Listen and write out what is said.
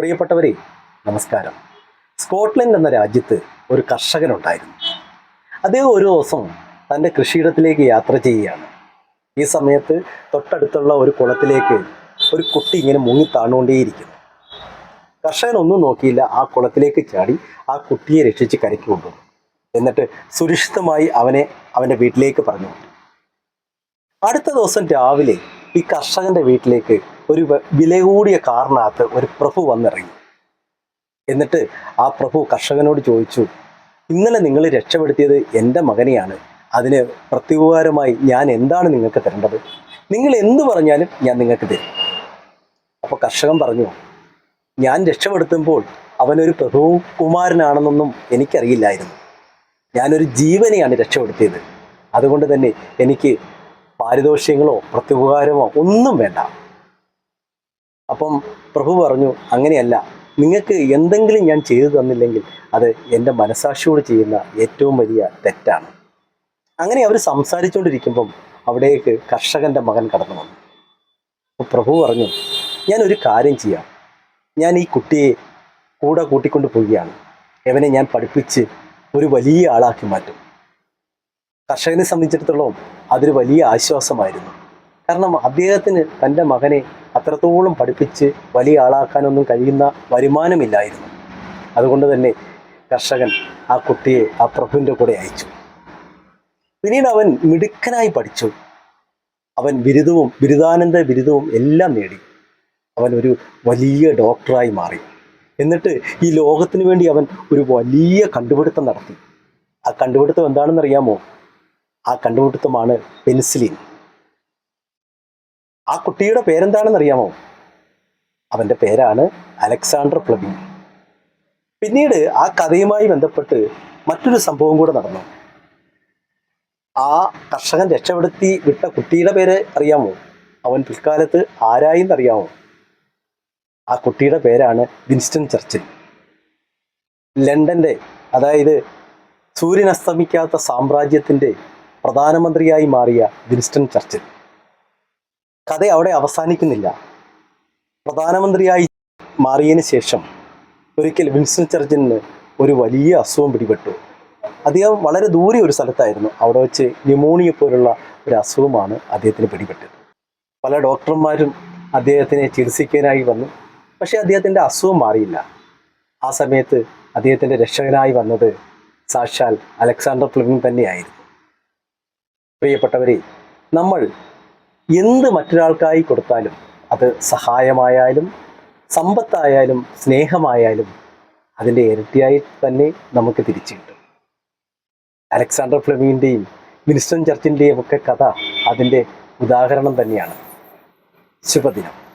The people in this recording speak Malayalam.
പ്രിയപ്പെട്ടവരെ നമസ്കാരം. സ്കോട്ട്ലൻഡ് എന്ന രാജ്യത്ത് ഒരു കർഷകനുണ്ടായിരുന്നു. അദ്ദേഹം ഒരു ദിവസം തന്റെ കൃഷിയിടത്തിലേക്ക് യാത്ര ചെയ്യുകയാണ്. ഈ സമയത്ത് തൊട്ടടുത്തുള്ള ഒരു കുളത്തിലേക്ക് ഒരു കുട്ടി ഇങ്ങനെ മുങ്ങി താണുകൊണ്ടേയിരിക്കുന്നു. കർഷകൻ ഒന്നും നോക്കിയില്ല. ആ കുളത്തിലേക്ക് ചാടി ആ കുട്ടിയെ രക്ഷിച്ച് കരയ്ക്ക് കൊണ്ടുവന്നു. എന്നിട്ട് സുരക്ഷിതമായി അവനെ അവന്റെ വീട്ടിലേക്ക് പറഞ്ഞു. അടുത്ത ദിവസം രാവിലെ ഈ കർഷകന്റെ വീട്ടിലേക്ക് ഒരു വില കൂടിയ കാറിനകത്ത് ഒരു പ്രഭു വന്നിറങ്ങി. എന്നിട്ട് ആ പ്രഭു കർഷകനോട് ചോദിച്ചു ഇന്നലെ നിങ്ങൾ രക്ഷപ്പെടുത്തിയത് എന്റെ മകനെയാണ്. അതിന് പ്രത്യുപകാരമായി ഞാൻ എന്താണ് നിങ്ങൾക്ക് തരേണ്ടത്? നിങ്ങൾ എന്ത് പറഞ്ഞാലും ഞാൻ നിങ്ങൾക്ക് തരും. അപ്പോൾ കർഷകൻ പറഞ്ഞു ഞാൻ രക്ഷപ്പെടുത്തുമ്പോൾ അവനൊരു പ്രഭു കുമാരനാണെന്നൊന്നും എനിക്കറിയില്ലായിരുന്നു. ഞാനൊരു ജീവനെയാണ് രക്ഷപ്പെടുത്തിയത്. അതുകൊണ്ട് തന്നെ എനിക്ക് പാരിതോഷികങ്ങളോ പ്രത്യുപകാരമോ ഒന്നും വേണ്ട. അപ്പം പ്രഭു പറഞ്ഞു അങ്ങനെയല്ല. നിങ്ങൾക്ക് എന്തെങ്കിലും ഞാൻ ചെയ്തു തന്നില്ലെങ്കിൽ അത് എന്റെ മനസാക്ഷിയോട് ചെയ്യുന്ന ഏറ്റവും വലിയ തെറ്റാണ്. അങ്ങനെ അവർ സംസാരിച്ചുകൊണ്ടിരിക്കുമ്പം അവിടേക്ക് കർഷകന്റെ മകൻ കടന്നു വന്നു. അപ്പോൾ പ്രഭു പറഞ്ഞു ഞാൻ ഒരു കാര്യം ചെയ്യാം. ഞാൻ ഈ കുട്ടിയെ കൂടെ കൂട്ടിക്കൊണ്ട് പോവുകയാണ്. എവനെ ഞാൻ പഠിപ്പിച്ച് ഒരു വലിയ ആളാക്കി മാറ്റും. കർഷകനെ സംബന്ധിച്ചിടത്തോളം അതൊരു വലിയ ആശ്വാസമായിരുന്നു. കാരണം അദ്ദേഹത്തിന് തന്റെ മകനെ അത്രത്തോളം പഠിപ്പിച്ച് വലിയ ആളാക്കാനൊന്നും കഴിയുന്ന വരുമാനമില്ലായിരുന്നു. അതുകൊണ്ട് തന്നെ കർഷകൻ ആ കുട്ടിയെ ആ പ്രഭുവിന്റെ കൂടെ അയച്ചു. പിന്നീട് അവൻ മിടുക്കനായി പഠിച്ചു. അവൻ ബിരുദവും ബിരുദാനന്ദ ബിരുദവും എല്ലാം നേടി. അവൻ ഒരു വലിയ ഡോക്ടറായി മാറി. എന്നിട്ട് ഈ ലോകത്തിന് വേണ്ടി അവൻ ഒരു വലിയ കണ്ടുപിടുത്തം നടത്തി. ആ കണ്ടുപിടുത്തം എന്താണെന്ന് അറിയാമോ ആ കണ്ടുപിടുത്തമാണ് പെൻസിലിൻ. ആ കുട്ടിയുടെ പേരെന്താണെന്ന് അറിയാമോ അവന്റെ പേരാണ് അലക്സാണ്ടർ പ്ലബി. പിന്നീട് ആ കഥയുമായി ബന്ധപ്പെട്ട് മറ്റൊരു സംഭവം കൂടെ നടന്നു. ആ കർഷകൻ രക്ഷപ്പെടുത്തി വിട്ട കുട്ടിയുടെ പേര് അറിയാമോ? അവൻ പിൽക്കാലത്ത് ആരായിന്നറിയാമോ ആ കുട്ടിയുടെ പേരാണ് വിൻസ്റ്റൺ ചർച്ചിൽ. ലണ്ടന്റെ അതായത് സൂര്യൻ അസ്തമിക്കാത്ത സാമ്രാജ്യത്തിന്റെ പ്രധാനമന്ത്രിയായി മാറിയ വിൻസ്റ്റൺ ചർച്ചിൽ. കഥ അവിടെ അവസാനിക്കുന്നില്ല. പ്രധാനമന്ത്രിയായി മാറിയതിന് ശേഷം ഒരിക്കൽ വിൻസ്റ്റൺ ചർച്ചിന് ഒരു വലിയ അസുഖം പിടിപെട്ടു. അദ്ദേഹം വളരെ ദൂരെ ഒരു സ്ഥലത്തായിരുന്നു. അവിടെ വെച്ച് ന്യൂമോണിയ പോലുള്ള ഒരു അസുഖമാണ് അദ്ദേഹത്തിന് പിടിപെട്ടത്. പല ഡോക്ടർമാരും അദ്ദേഹത്തിനെ ചികിത്സിക്കാനായി വന്നു. പക്ഷേ അദ്ദേഹത്തിന്റെ അസുഖം മാറിയില്ല. ആ സമയത്ത് അദ്ദേഹത്തിന്റെ രക്ഷകനായി വന്നത് സാക്ഷാൽ അലക്സാണ്ടർ ഫ്ലിമിംഗ് തന്നെയായിരുന്നു. പ്രിയപ്പെട്ടവരെ നമ്മൾ എന്ത് മറ്റൊരാൾക്കായി കൊടുത്താലും അത് സഹായമായാലും സമ്പത്തായാലും സ്നേഹമായാലും അതിന്റെ ഇരട്ടിയായി തന്നെ നമുക്ക് തിരിച്ചു കിട്ടും. അലക്സാണ്ടർ ഫ്ലെമിന്റെയും വിൻസ്റ്റൺ ചർച്ചിന്റെയും ഒക്കെ കഥ അതിന്റെ ഉദാഹരണം തന്നെയാണ്. ശുഭദിനം.